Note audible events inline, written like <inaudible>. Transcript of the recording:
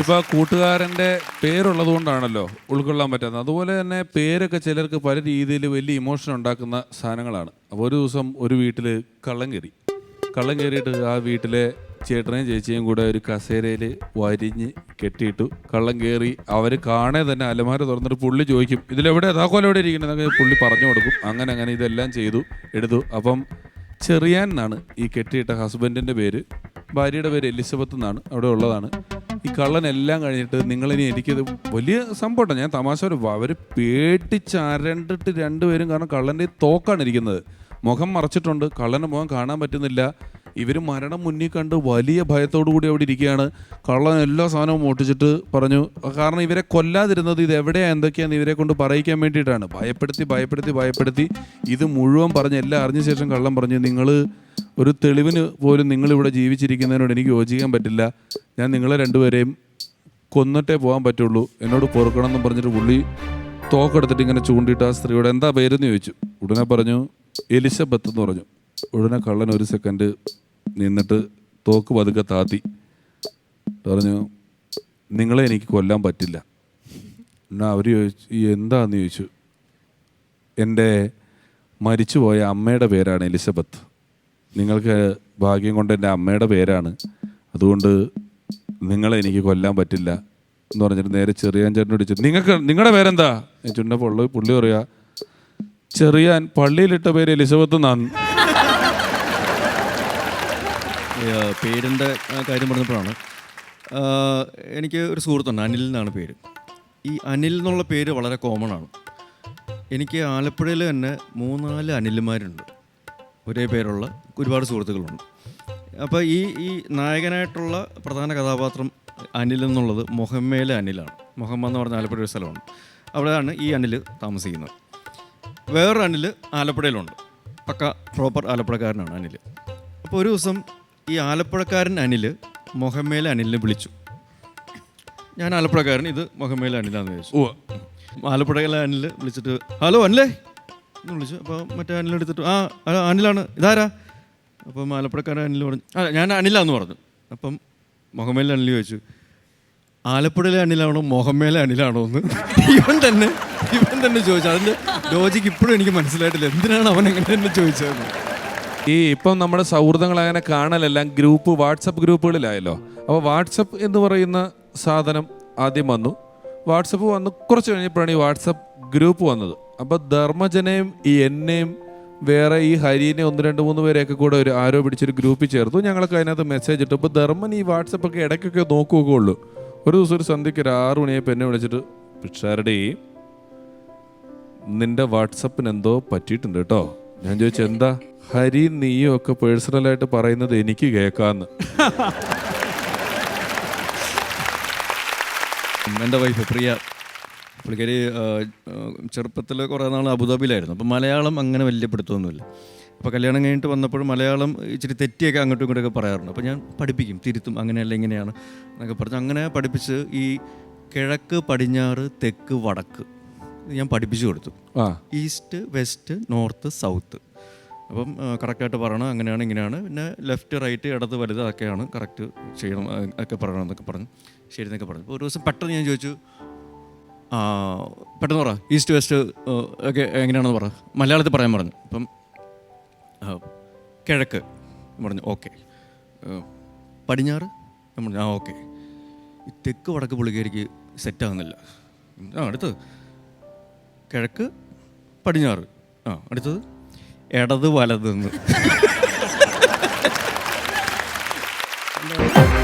ഇപ്പൊ കൂട്ടുകാരന്റെ പേരുള്ളത് കൊണ്ടാണല്ലോ ഉൾക്കൊള്ളാൻ പറ്റുന്നത് അതുപോലെ തന്നെ പേരൊക്കെ ചിലർക്ക് പല രീതിയിൽ വലിയ ഇമോഷൻ ഉണ്ടാക്കുന്ന സാധനങ്ങളാണ്. അപ്പോൾ ഒരു ദിവസം ഒരു വീട്ടിൽ കള്ളം കയറി. കള്ളം കയറിയിട്ട് ആ വീട്ടിലെ ചേട്ടനെയും ചേച്ചിയും കൂടെ ഒരു കസേരയിൽ വരിഞ്ഞ് കെട്ടിയിട്ടു കള്ളം കയറി അവർ കാണേ തന്നെ അലമാര തുറന്നിട്ട് പുള്ളി ചോദിക്കും ഇതിലെവിടെ? താക്കോൽ എവിടെ ഇരിക്കുന്നത് പുള്ളി പറഞ്ഞു കൊടുക്കും. അങ്ങനെ അങ്ങനെ ഇതെല്ലാം ചെയ്തു എടുത്തു. അപ്പം ചെറിയാൻ എന്നാണ് ഈ കെട്ടിയിട്ട ഹസ്ബൻഡിന്റെ പേര്. ഭാര്യയുടെ പേര് എലിസബത്ത് എന്നാണ്. അവിടെ ഉള്ളതാണ്. ഈ കള്ളൻ എല്ലാം കഴിഞ്ഞിട്ട് നിങ്ങളിനി എനിക്കത് വലിയ സംഭവം ഞാൻ തമാശ ഒരു അവർ പേട്ടിച്ചരണ്ടിട്ട് രണ്ടുപേരും കാരണം കള്ളന്റെ തോക്കാണ് ഇരിക്കുന്നത്. മുഖം മറച്ചിട്ടുണ്ട്. കള്ളന്റെ മുഖം കാണാൻ പറ്റുന്നില്ല. ഇവർ മരണം മുന്നിൽ കണ്ട് വലിയ ഭയത്തോടു കൂടി അവിടെ ഇരിക്കുകയാണ്. കള്ളൻ എല്ലാ സാധനവും മോട്ടിച്ചിട്ട് പറഞ്ഞു കാരണം ഇവരെ കൊല്ലാതിരുന്നത് ഇത് എവിടെയാണ് എന്തൊക്കെയാണെന്ന് ഇവരെ കൊണ്ട് പറയിക്കാൻ വേണ്ടിയിട്ടാണ്. ഭയപ്പെടുത്തി ഭയപ്പെടുത്തി ഭയപ്പെടുത്തി ഇത് മുഴുവൻ പറഞ്ഞ് എല്ലാം അറിഞ്ഞ ശേഷം കള്ളൻ പറഞ്ഞു നിങ്ങൾ ഒരു തെളിവിന് പോലും നിങ്ങളിവിടെ ജീവിച്ചിരിക്കുന്നതിനോട് എനിക്ക് യോജിക്കാൻ പറ്റില്ല. ഞാൻ നിങ്ങളെ രണ്ടുപേരെയും കൊന്നിട്ടേ പോകാൻ പറ്റുള്ളൂ. എന്നോട് പൊറുക്കണം എന്ന് പറഞ്ഞിട്ട് പുള്ളി തോക്കെടുത്തിട്ട് ഇങ്ങനെ ചൂണ്ടിയിട്ട് ആ സ്ത്രീയോട് എന്താ പേരെന്ന് ചോദിച്ചു. ഉടനെ പറഞ്ഞു എലിസബത്ത് എന്ന് പറഞ്ഞു. ഉടനെ കള്ളൻ ഒരു സെക്കൻഡ് നിന്നിട്ട് തോക്ക് പതുക്കെ താത്തി. പറഞ്ഞു നിങ്ങളെ എനിക്ക് കൊല്ലാൻ പറ്റില്ല. എന്നാൽ അവർ ചോദിച്ചു "ഈ എന്താന്ന്? ചോദിച്ചു എന്റെ മരിച്ചുപോയ അമ്മയുടെ പേരാണ് എലിസബത്ത്. നിങ്ങൾക്ക് ഭാഗ്യം കൊണ്ട് എന്റെ അമ്മയുടെ പേരാണ്. അതുകൊണ്ട് നിങ്ങളെ എനിക്ക് കൊല്ലാൻ പറ്റില്ല. എന്ന് പറഞ്ഞിട്ട് നേരെ ചെറിയാൻ ചേട്ടൻ ചോദിച്ചു നിങ്ങൾക്ക് നിങ്ങളുടെ പേരെന്താ? ചുണ്ടപ്പോൾ പുള്ളി പറയുക ചെറിയാൻ പള്ളിയിലിട്ട പേര് എലിസബത്ത് എന്നാണ് ഈ, ആ, പേരിന്റെ കാര്യം പറഞ്ഞപ്പോഴാണ്. എനിക്ക് ഒരു സുഹൃത്തുണ്ട് അനിൽ എന്നാണ് പേര്. ഈ അനിൽ എന്നുള്ള പേര് വളരെ കോമൺ ആണ്. എനിക്ക് ആലപ്പുഴയിൽ തന്നെ മൂന്നാൽ അനിലുമാരുണ്ട് ഒരേ പേരുള്ള ഒരുപാട് സുഹൃത്തുക്കളുണ്ട്. അപ്പോൾ ഈ ഈ നായകനായിട്ടുള്ള പ്രധാന കഥാപാത്രം അനിൽ എന്നുള്ളത് മുഹമ്മയിലെ അനിലാണ്. മുഹമ്മ എന്ന് പറഞ്ഞ ആലപ്പുഴ ഒരു സ്ഥലമാണ്. അവിടെയാണ് ഈ അനിൽ താമസിക്കുന്നത്. വേറൊരു അനിൽ ആലപ്പുഴയിലുണ്ട്. പക്ക പ്രോപ്പർ ആലപ്പുഴക്കാരനാണ് അനിൽ. അപ്പോൾ ഒരു ദിവസം ഈ ആലപ്പുഴക്കാരൻ അനിൽ മൊഹമ്മയിലെ അനിലിനെ വിളിച്ചു. ഞാൻ ആലപ്പുഴക്കാരൻ ഇത് മൊഹമ്മയിലെ അനിലാന്ന് ചോദിച്ചു ഓ ആലപ്പുഴയിലെ അനിൽ വിളിച്ചിട്ട് ഹലോ അനിലേ? എന്ന് വിളിച്ചു. അപ്പോൾ മറ്റേ അനിൽ എടുത്തിട്ട് ആ ആ, അനിലാണ്. ഇതാരാ? അപ്പം ആലപ്പുഴക്കാരൻ അനിൽ പറഞ്ഞു ആ ഞാൻ അനിലാന്ന് പറഞ്ഞു. അപ്പം മൊഹമ്മേലെ അനിൽ ചോദിച്ചു ആലപ്പുഴയിലെ അനിലാണോ മൊഹമ്മേലെ അനിലാണോ? എന്ന് ഇവൻ തന്നെ ഇവൻ തന്നെ ചോദിച്ചു. അതിന്റെ ലോജിക്ക് ഇപ്പോഴും എനിക്ക് മനസ്സിലായിട്ടില്ല. എന്തിനാണ് അവൻ എങ്ങനെ തന്നെ ചോദിച്ചതെന്ന്? ഈ ഇപ്പം നമ്മുടെ സൗഹൃദങ്ങൾ അങ്ങനെ കാണലെല്ലാം ഗ്രൂപ്പ് വാട്സപ്പ് ഗ്രൂപ്പുകളിലായല്ലോ. അപ്പോൾ വാട്സപ്പ് എന്ന് പറയുന്ന സാധനം ആദ്യം വന്നു. വാട്സപ്പ് വന്ന്. കുറച്ച് കഴിഞ്ഞപ്പോഴാണ് ഈ വാട്സപ്പ് ഗ്രൂപ്പ് വന്നത്. അപ്പോൾ ധർമ്മജനെയും ഈ എന്നെയും വേറെ ഈ ഹരിനെ ഒന്ന് രണ്ട് മൂന്ന് പേരെയൊക്കെ കൂടെ ഒരു ആരോ പിടിച്ചൊരു ഗ്രൂപ്പിൽ ചേർത്തു. ഞങ്ങൾക്ക് അതിനകത്ത് മെസ്സേജ് ഇട്ടു. അപ്പോൾ ധർമ്മൻ ഈ വാട്സപ്പൊക്കെ ഇടയ്ക്കൊക്കെ നോക്കുകയൊക്കെ ഉള്ളൂ. ഒരു ദിവസം ഒരു സന്ധ്യയ്ക്ക് ഒരു ആറ് മണിയായപ്പോൾ എന്നെ വിളിച്ചിട്ട് പിഷാരുടെ നിന്റെ വാട്സപ്പിന് എന്തോ പറ്റിയിട്ടുണ്ട് കേട്ടോ. ഞാൻ ചോദിച്ചു എന്താ? ഹരി നീയും ഒക്കെ പേഴ്സണലായിട്ട് പറയുന്നത് എനിക്ക് കേൾക്കാന്ന്. എന്റെ വൈഫ് പ്രിയ പുള്ളിക്കാരി ചെറുപ്പത്തിൽ കുറേ നാൾ അബുദാബിയിലായിരുന്നു. അപ്പോൾ മലയാളം അങ്ങനെ വലിയ പിടുത്തമൊന്നുമില്ല അപ്പോൾ കല്യാണം കഴിഞ്ഞിട്ട് വന്നപ്പോഴും മലയാളം ഇച്ചിരി തെറ്റിയൊക്കെ അങ്ങോട്ടും ഇങ്ങോട്ടൊക്കെ പറയാറുണ്ട്. അപ്പോൾ ഞാൻ പഠിപ്പിക്കും തിരുത്തും അങ്ങനെയല്ല ഇങ്ങനെയാണ് എന്നൊക്കെ പറഞ്ഞു അങ്ങനെ പഠിപ്പിച്ച് ഈ കിഴക്ക് പടിഞ്ഞാറ് തെക്ക് വടക്ക് ഞാൻ പഠിപ്പിച്ചു കൊടുത്തു. ഈസ്റ്റ് വെസ്റ്റ് നോർത്ത് സൗത്ത് അപ്പം കറക്റ്റായിട്ട് പറയണം. അങ്ങനെയാണ് ഇങ്ങനെയാണ്. പിന്നെ ലെഫ്റ്റ് റൈറ്റ് ഇടത് വലുത് അതൊക്കെയാണ് കറക്റ്റ് ചെയ്യണം ഒക്കെ പറയണം എന്നൊക്കെ പറഞ്ഞു. ശരി എന്നൊക്കെ പറഞ്ഞു. അപ്പോൾ ഒരു ദിവസം പെട്ടെന്ന് ഞാൻ ചോദിച്ചു പെട്ടെന്ന് പറ. ഈസ്റ്റ് വെസ്റ്റ് ഒക്കെ എങ്ങനെയാണെന്ന് പറ. മലയാളത്തിൽ പറയാൻ പറഞ്ഞു. അപ്പം കിഴക്ക് പറഞ്ഞു ഓക്കെ. പടിഞ്ഞാറ്? ഞാൻ പറഞ്ഞു ആ ഓക്കെ. തെക്ക് വടക്ക് പുള്ളിക്കാരിക്ക് സെറ്റാകുന്നില്ല ആ അടുത്തത്. കിഴക്ക്? പടിഞ്ഞാറ്. ആ അടുത്തത്? ഇടത് എന്ന് <laughs>